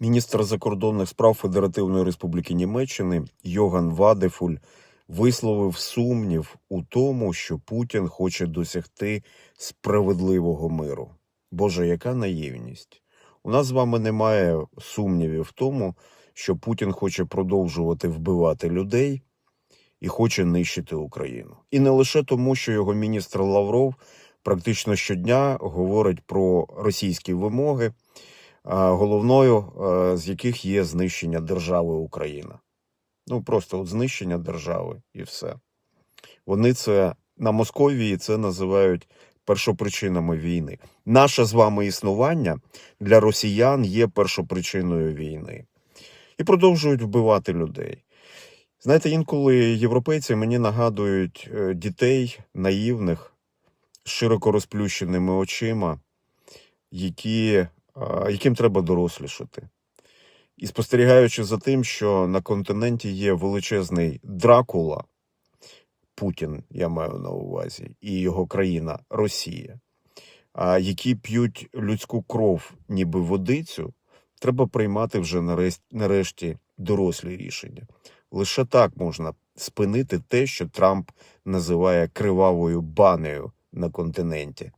Міністр закордонних справ Федеративної Республіки Німеччини Йоган Вадефуль висловив сумнів у тому, що Путін хоче досягти справедливого миру. Боже, яка наївність! У нас з вами немає сумнівів в тому, що Путін хоче продовжувати вбивати людей і хоче нищити Україну. І не лише тому, що його міністр Лавров практично щодня говорить про російські вимоги, головною е, з яких є знищення держави Україна. Ну просто от знищення держави і все. Вони це на Московії це називають першопричинами війни. Наше з вами існування для росіян є першопричиною війни і продовжують вбивати людей. Знаєте, інколи європейці мені нагадують е, дітей наївних з широко розплющеними очима, які, яким треба дорослішати. І спостерігаючи за тим, що на континенті є величезний Дракула, Путін, я маю на увазі, і його країна Росія, які п'ють людську кров, ніби водицю, треба приймати вже нарешті, дорослі рішення. Лише так можна спинити те, що Трамп називає кривавою банею на континенті.